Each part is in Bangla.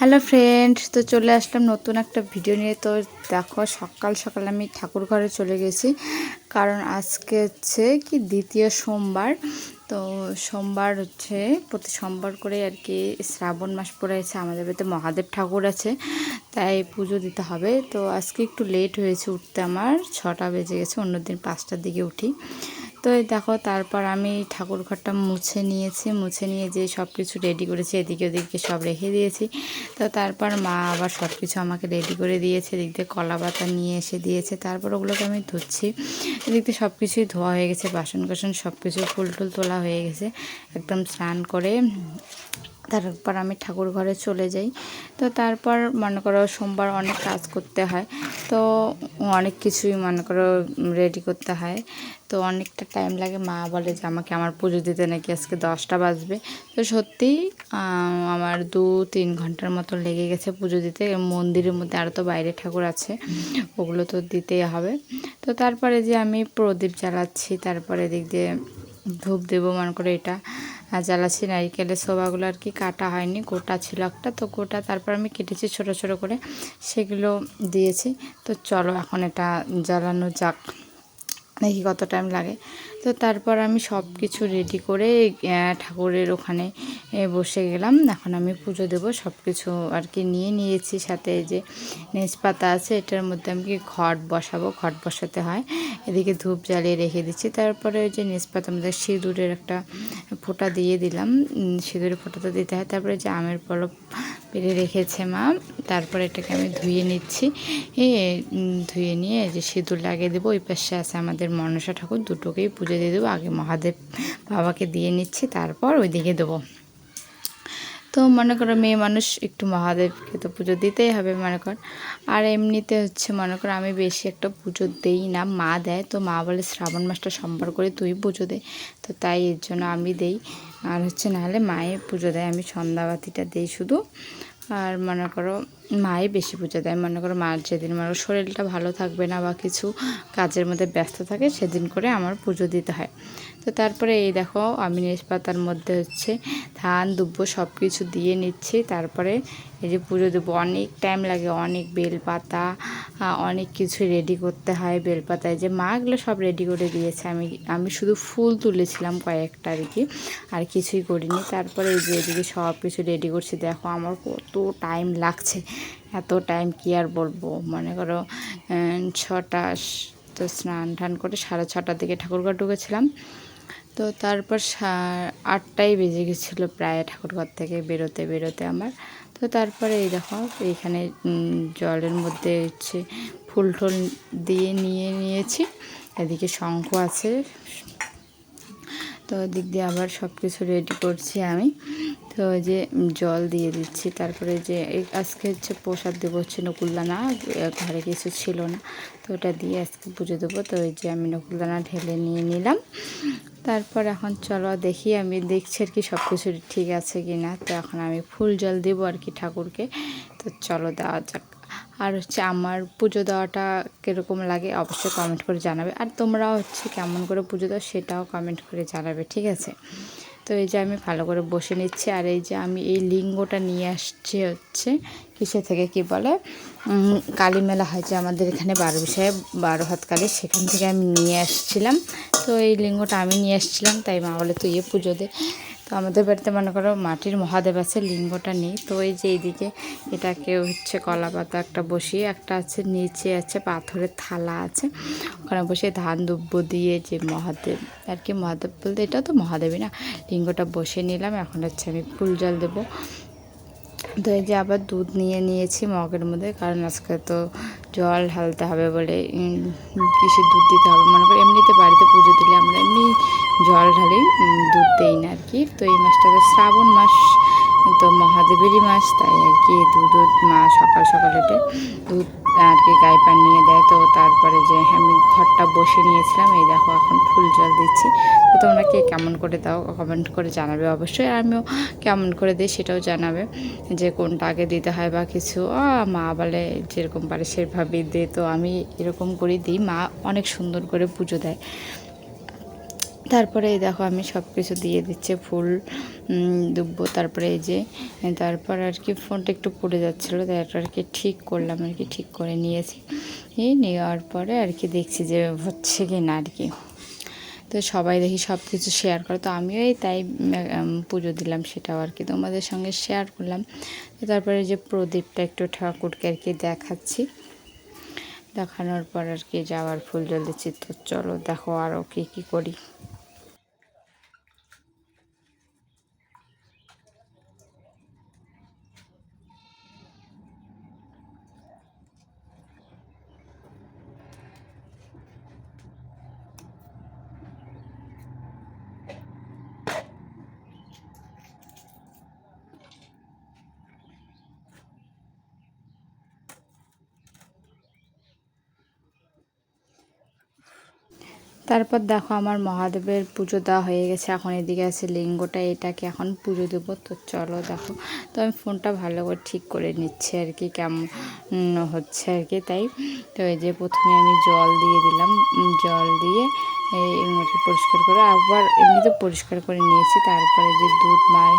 হ্যালো ফ্রেন্ড তো চলে আসলাম নতুন একটা ভিডিও নিয়ে। তো দেখো, সকাল সকাল আমি ঠাকুর ঘরে চলে গেছি। কারণ আজকে হচ্ছে কি, দ্বিতীয় সোমবার। তো সোমবার হচ্ছে, প্রতি সোমবার করে আর কি শ্রাবণ মাস পড়ে আছে আমাদের বাড়িতে মহাদেব ঠাকুর আছে, তাই পুজো দিতে হবে। তো আজকে একটু লেট হয়েছে উঠতে আমার। ছটা বেজে গেছে, অন্যদিন পাঁচটার দিকে উঠি। তো এই দেখো, তারপর আমি ঠাকুর ঘরটা মুছে নিয়েছি। মুছে নিয়ে যে সব কিছু রেডি করেছি, এদিকে ওদিকে সব রেখে দিয়েছি। তো তারপর মা আবার সব কিছু আমাকে রেডি করে দিয়েছে। এদিক দিয়ে কলা পাতা নিয়ে এসে দিয়েছে। তারপর ওগুলোকে আমি ধুচ্ছি। এদিক দিয়ে সব কিছুই ধোয়া হয়ে গেছে বাসন কোসন সব কিছু ফুল টুল তোলা হয়ে গেছে। একদম স্নান করে তারপর আমি ঠাকুর ঘরে চলে যাই। তো তারপর মনে করো সোমবার অনেক কাজ করতে হয়। তো অনেক কিছুই মনে করো রেডি করতে হয়। তো অনেকটা টাইম লাগে। মা বলে যে, আমাকে আমার পুজো দিতে নাকি আজকে দশটা বাজবে। তো সত্যিই আমার দু তিন ঘণ্টার মতো লেগে গেছে পুজো দিতে। মন্দিরের মধ্যে আরও তো বাইরে ঠাকুর আছে। ওগুলো তো দিতেই হবে। তো তারপরে যে আমি প্রদীপ জ্বালাচ্ছি, তারপরে দিক দিয়ে ধূপ দেবো মনে করে এটা। জ্বালাচ্ছি নারিকেলের শোভাগুলো আর কি, কাটা হয়নি, গোটা ছিল একটা। তো গোটা তারপর আমি কেটেছি ছোট ছোট করে, সেগুলো দিয়েছি। তো চলো এখন এটা জ্বালানো যাক। দেখি কত টাইম লাগে। তো তারপর আমি সব কিছু রেডি করে ঠাকুরের ওখানে বসে গেলাম। এখন আমি পুজো দেব সব কিছু আর কি নিয়ে নিয়েছি। সাথে যে নেজপাতা আছে, এটার মধ্যে আমি কি ঘট বসাবো? ঘট বসাতে হয়। এদিকে ধূপ জ্বালিয়ে রেখে দিচ্ছি। তারপরে ওই যে নেজপাতার মধ্যে সিঁদুরের একটা ফোঁটা দিয়ে দিলাম। সিঁদুরের ফোঁটাটা দিতে হয়। তারপরে যে আমের পলব পেরে রেখেছে মা, তারপর এটাকে আমি ধুয়ে নিচ্ছি। ধুয়ে নিয়ে যে সিঁদুর লাগিয়ে দেবো। ওই পাশে আছে আমাদের মনসা ঠাকুর, দুটোকেই পুজো দিয়ে দেবো, আগে মহাদেব বাবাকে দিয়ে নিচ্ছি, তারপর ওইদিকে দেবো। তো মনে করো মেয়ে মানুষ, একটু মহাদেবকে তো পুজো দিতেই হবে, মনে কর। আর এমনিতে হচ্ছে মনে করো আমি বেশি একটা পুজো দেই না, মা দেয়, তো মা বলে শ্রাবণ মাসটা সম্বার করে তুই পুজো দে, তো তাই এর জন্য আমি দেই। আর হচ্ছে নাহলে মায়ে পুজো দেয়, আমি সন্ধ্যাবাতিটা দেই শুধু। আর মনে করো মাই বেশি পুজো দেয়। মনে করো মার যেদিন মনে শরীরটা ভালো থাকবে না বা কিছু কাজের মধ্যে ব্যস্ত থাকে, সেদিন করে আমার পুজো দিতে হয়। তো তারপরে এই দেখো, আমি পাতার মধ্যে হচ্ছে ধান, দুব্বো সব কিছু দিয়ে নিচ্ছি। তারপরে এই যে পুজো দেবো, অনেক টাইম লাগে, অনেক বেলপাতা অনেক কিছু রেডি করতে হয় বেলপাতায়। যে মাগুলো সব রেডি করে দিয়েছে। আমি আমি শুধু ফুল তুলেছিলাম কয়েকটা আর কি, আর কিছুই করিনি। তারপরে এই যে এদিকে সব কিছু রেডি করছি। দেখো আমার কত টাইম লাগছে, এত টাইম কি আর বলব? মনে করো ছটা তো স্নান টান করে সাড়ে ছটার দিকে ঠাকুরঘর ঢুকেছিলাম। তো তারপর আটটাই বেজে গেছিল প্রায় ঠাকুরঘর থেকে বেরোতে বেরোতে আমার। তো তারপরে এই দেখো, এইখানে জলের মধ্যে হচ্ছে ফুল টুল দিয়ে নিয়ে নিয়েছি। এদিকে শঙ্খ আছে। তো দিক দিয়ে আবার সব কিছু রেডি করছি আমি। তো যে জল দিয়ে দিচ্ছি। তারপরে যে আজকে হচ্ছে প্রসাদ দেবো হচ্ছে নকুলদানা। ঘরে কিছু ছিল না। তো ওটা দিয়ে আজকে পুজো দেবো। তো ওই যে আমি নকুলদানা ঢেলে নিয়ে নিলাম। তারপর এখন চলো দেখি আমি দেখছি আর কি সব কিছু ঠিক আছে কি না তো এখন আমি ফুল জল দেবো আর কি ঠাকুরকে। তো চলো দেওয়া যাক। আর হচ্ছে আমার পুজো দেওয়াটা কীরকম লাগে অবশ্যই কমেন্ট করে জানাবে। আর তোমরাও হচ্ছে কেমন করে পুজো দাও সেটাও কমেন্ট করে জানাবে, ঠিক আছে? তো এই যে আমি ভালো করে বসে নিচ্ছি, আর এই যে আমি এই লিঙ্গটা নিয়ে আসছি হচ্ছে কিসে থেকে কি বলে? কালী মেলা হয় যে আমাদের এখানে বারো বিষয়ে বারো হাত কালী, সেখান থেকে আমি নিয়ে আসছিলাম। তো এই লিঙ্গটা আমি নিয়ে আসছিলাম, তাই মা বলে তুই এ পুজো দে। তো আমাদের বাড়িতে মনে করো মাটির মহাদেব আছে, লিঙ্গটা নেই। তো এই যে এইদিকে এটাকে হচ্ছে কলা পাতা একটা বসিয়ে, একটা আছে নিচে আছে পাথরের থালা আছে। ওখানে বসে ধান দুব্য দিয়ে যে মহাদেব, আর কি মহাদেব বলতে এটা তো মহাদেবই না, লিঙ্গটা বসে নিলাম। এখন হচ্ছে আমি ফুল জল দেবো। তো এই যে আবার দুধ নিয়ে নিয়েছি মগের মধ্যে, কারণ আজকে তো জল ঢালতে হবে বলে কিসের দুধ দিতে হবে? মনে করি এমনিতে বাড়িতে পুজো দিলে আমরা এমনি জল ঢালি দুধ দেই না আর কি। তো এই মাসটা তো শ্রাবণ মাস, তো মহাদেবেরই মাস, তাই আর কি দুধ মা সকাল সকাল উঠে দুধ আর কি গায়ে পান নিয়ে দেয়। তো তারপরে যে আমি ঘরটা বসে নিয়েছিলাম, এই দেখো এখন ফুল জল দিচ্ছি। তো তোমরা কে কেমন করে দাও কমেন্ট করে জানাবে অবশ্যই। আমিও কেমন করে দিই সেটাও জানাবে যে কোনটা আগে দিতে হয় বা কিছু। মা বলে যেরকম পারে সেভাবেই দে। তো আমি এরকম করে দিই। মা অনেক সুন্দর করে পুজো দেয়। তারপরে এই দেখো আমি সব কিছু দিয়ে দিচ্ছে, ফুল দুব্বো, তারপরে এই যে, তারপর আর কি ফোনটা একটু পড়ে যাচ্ছিল, তাই আর কি ঠিক করলাম, আর কি ঠিক করে নিয়েছি। নেওয়ার পরে আর কি দেখছি যে হচ্ছে কি না আর কি। তো সবাই দেখি সব কিছু শেয়ার করে, তো আমিও এই তাই পুজো দিলাম সেটাও আর কি, তোমাদের সঙ্গে শেয়ার করলাম। তো তারপরে যে প্রদীপটা একটু ঠাকুরকে আর কি দেখাচ্ছি। দেখানোর পর আর কি যাওয়ার ফুল জল দিচ্ছি তো চলো দেখো আরও কী কী করি। তারপর দেখো আমার মহাদেবের পুজো দেওয়া হয়ে গেছে। এখন এদিকে আছে লিঙ্গটা, এটাকে এখন পুজো দেবো। তো চলো দেখো। তো আমি ফোনটা ভালো করে ঠিক করে নিচ্ছি আর কি, কেমন হচ্ছে আর কি তাই। তো এই যে প্রথমে আমি জল দিয়ে দিলাম। জল দিয়ে এই পরিষ্কার করে, আবার এমনিতে পরিষ্কার করে নিয়েছি। তারপরে যে দুধ মার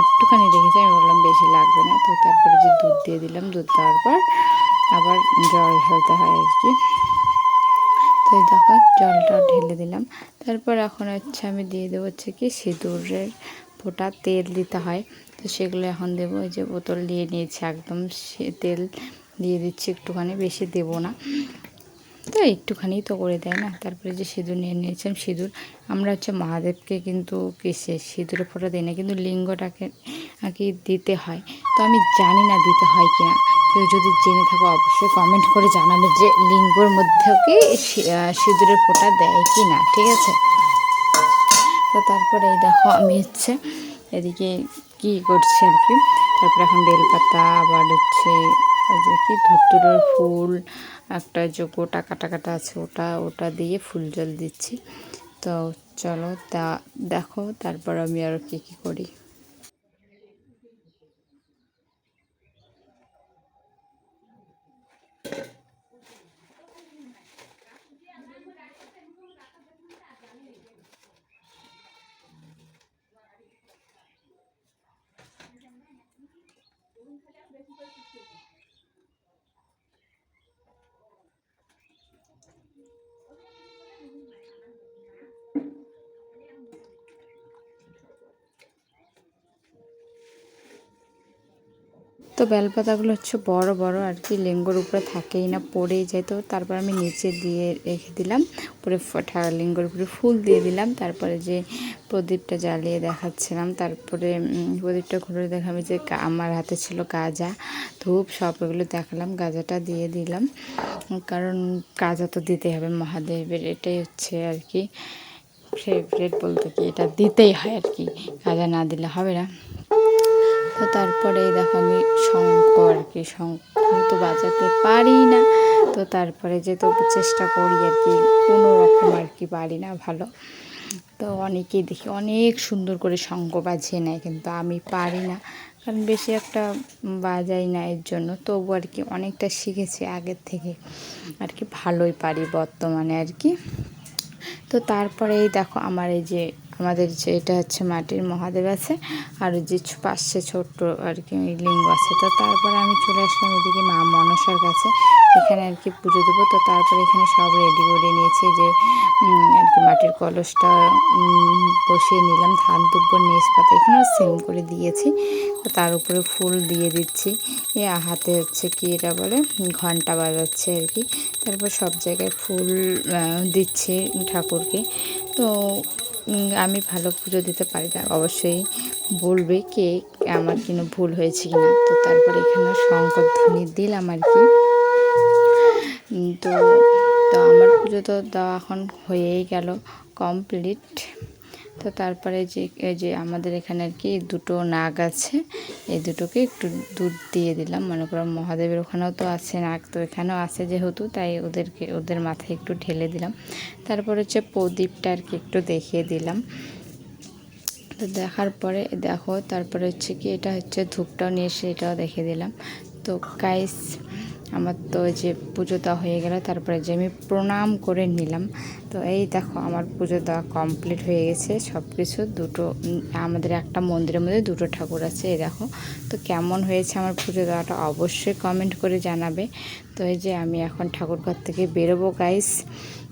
একটুখানি রেখেছি, আমি বললাম বেশি লাগবে না। তো তারপরে যে দুধ দিয়ে দিলাম, দুধ দেওয়ার পর আবার জল ঢালতে হয় আর কি। তো দেখো জলটা ঢেলে দিলাম। তারপর এখন হচ্ছে আমি দিয়ে দেবো হচ্ছে কি সিঁদুরের ফোঁটা, তেল দিতে হয়। তো সেগুলো এখন দেবো, এই যে বোতল নিয়ে নিয়েছি একদম, সে তেল দিয়ে দিচ্ছি একটুখানি, বেশি দেবো না। তো একটুখানি তো করে দেয় না। তারপরে যে সিঁদুর নিয়ে নিয়েছিলাম, সিঁদুর, আমরা হচ্ছে মহাদেবকে কিন্তু কিসে সিঁদুরে ফোঁটা দিই না, কিন্তু লিঙ্গটাকে আর কি দিতে হয়। তো আমি জানি না দিতে হয় কি না কেউ যদি জেনে থাকো, অবশ্যই কমেন্ট করে জানাবে যে লিঙ্গর মধ্যেও কি সিঁদুরের ফোঁটা দেয় কি না, ঠিক আছে? তো তারপরে এই দেখো আমি হচ্ছে এদিকে কি করছি আর কি? তারপরে এখন বেলপাতা, আবার হচ্ছে ওই যে কি ধুতুরের ফুল, একটা যে গোটা কাটা কাটা আছে ওটা ওটা দিয়ে ফুল জল দিচ্ছি। তো চলো তা দেখো, তারপর আমি আরও কী কী করি। 他家里边是不是有个 তো বেলপাতাগুলো হচ্ছে বড় বড় আর কি, লিঙ্গর উপরে থাকেই না, পড়েই যায় তো তারপর আমি নিচে দিয়ে রেখে দিলাম, উপরে ফ- লিঙ্গর উপরে ফুল দিয়ে দিলাম। তারপরে যে প্রদীপটা জ্বালিয়ে দেখাচ্ছিলাম, তারপরে প্রদীপটা ঘুরে দেখাম যে আমার হাতে ছিল গাজা, ধূপ সব এগুলো দেখালাম, গাজাটা দিয়ে দিলাম। কারণ গাজা তো দিতে হবে মহাদেবের, এটাই হচ্ছে আর কি ফেভারেট বলতে কি, এটা দিতেই হয় আর কি, গাজা না দিলে হবে না। তো তারপরে দেখো আমি শঙ্খ আর কি শঙ্খ তো বাজাতে পারি না। তো তারপরে যে তো চেষ্টা করি আর কি, কোনো রকম আর কি পারি না ভালো। তো অনেকেই দেখি, অনেক সুন্দর করে শঙ্খ বাজিয়ে নেয়, কিন্তু আমি পারি না। কারণ বেশি একটা বাজাই না এর জন্য, তবু আর কি অনেকটা শিখেছি আগের থেকে। আর কি ভালোই পারি বর্তমানে আর কি। তো তারপরে এই দেখো আমার এই যে আমাদের যে এটা হচ্ছে মাটির মহাদেব আছে, আর যে পাশে ছোট্ট আর কি লিঙ্গ আছে। তো তারপরে আমি চলে আসলাম এদিকে মা মনসার কাছে। এখানে আর কি পুজো দেবো। তো তারপরে এখানে সব রেডি করে নিয়েছি যে আর কি মাটির কলসটা বসিয়ে নিলাম। ধান দুব্বো নেস পাতা এখানেও সেম করে দিয়েছি। তো তার উপরে ফুল দিয়ে দিচ্ছি। এ হাতে হচ্ছে কি এটা বলে? ঘণ্টা বাজাচ্ছে আর কি। তারপর সব জায়গায় ফুল দিচ্ছে ঠাকুরকে। তো আমি ভালো পুজো দিতে পারি না। অবশ্যই বলবে কে আমার কিনো ভুল হয়েছে কিনা। তো তারপরে এখানে শঙ্কর ধ্বনি দিলাম আর কি তো তো আমার পুজো তো দেওয়া এখন হয়েই গেল কমপ্লিট তো তারপরে যে, এই যে আমাদের এখানে আর কি দুটো নাগ আছে, এই দুটোকে একটু দুধ দিয়ে দিলাম। মনে করো মহাদেবের ওখানেও তো আছে নাগ, তো এখানেও আছে যেহেতু, তাই ওদেরকে, ওদের মাথায় একটু ঢেলে দিলাম। তারপর হচ্ছে প্রদীপটা আর কি একটু দেখিয়ে দিলাম। তো দেখার পরে দেখো, তারপরে হচ্ছে কি, এটা হচ্ছে ধূপটাও নিয়ে এসে এটাও দেখে দিলাম। তো গাইস আমার তো যে পুজোটা হয়ে গেল, তারপরে যে আমি প্রণাম করে নিলাম। তো এই দেখো আমার পুজো দেওয়া কমপ্লিট হয়ে গেছে সব কিছু দুটো আমাদের একটা মন্দিরের মধ্যে দুটো ঠাকুর আছে, এই দেখো। তো কেমন হয়েছে আমার পুজো দেওয়াটা অবশ্যই কমেন্ট করে জানাবে। তো এই যে আমি এখন ঠাকুরঘর থেকে বেরোবো গাইস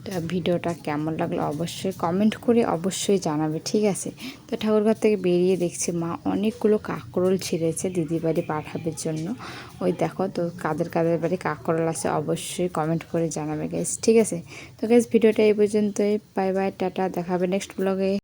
তো ভিডিওটা কেমন লাগল অবশ্যই কমেন্ট করে অবশ্যই জানাবে, ঠিক আছে? তো ঠাকুরঘর থেকে বেরিয়ে দেখছি মা অনেকগুলো কাকরোল ছিঁড়েছে দিদি বাড়ি পাঠাবের জন্য। ওই দেখো, তো কাদের কাদের বাড়ি কাকরোল আছে অবশ্যই কমেন্ট করে জানাবে গাইস ঠিক আছে? তো গাইস ভিডিওটা এই পর্যন্তই। বাই বাই টাটা দেখাবে নেক্সট ব্লগে